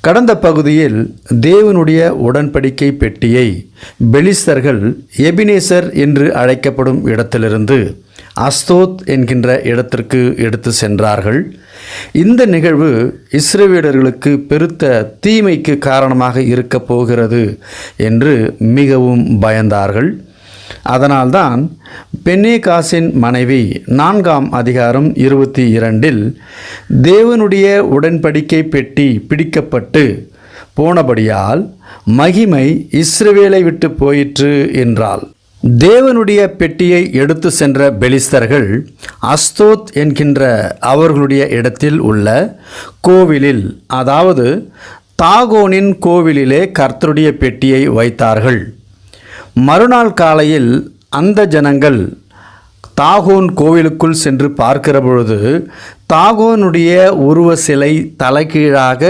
கடந்த பகுதியில் தேவனுடைய உடன்படிக்கை பெட்டியை பெலிஸ்தர்கள் எபினேசர் என்று அழைக்கப்படும் இடத்திலிருந்து அஸ்தோத் என்கின்ற இடத்திற்கு எடுத்து சென்றார்கள். இந்த நிகழ்வு இஸ்ரேவியர்களுக்கு பெருத்த தீமைக்கு காரணமாக இருக்கப் போகிறது என்று மிகவும் பயந்தார்கள். அதனால்தான் பென்னேகாசின் மனைவி நான்காம் அதிகாரம் இருபத்தி இரண்டில் தேவனுடைய உடன்படிக்கை பெட்டி பிடிக்கப்பட்டு போனபடியால் மகிமை இஸ்ரவேலை விட்டு போயிற்று என்றாள். தேவனுடைய பெட்டியை எடுத்து சென்ற பெலிஸ்தர்கள் அஸ்தோத் என்கின்ற அவர்களுடைய இடத்தில் உள்ள கோவிலில் அதாவது தாகோனின் கோவிலிலே கர்த்தருடைய பெட்டியை வைத்தார்கள். மறுநாள் காலையில் அந்த ஜனங்கள் தாகோன் கோவிலுக்குள் சென்று பார்க்கிற பொழுது தாகோனுடைய உருவ சிலை தலைகீழாக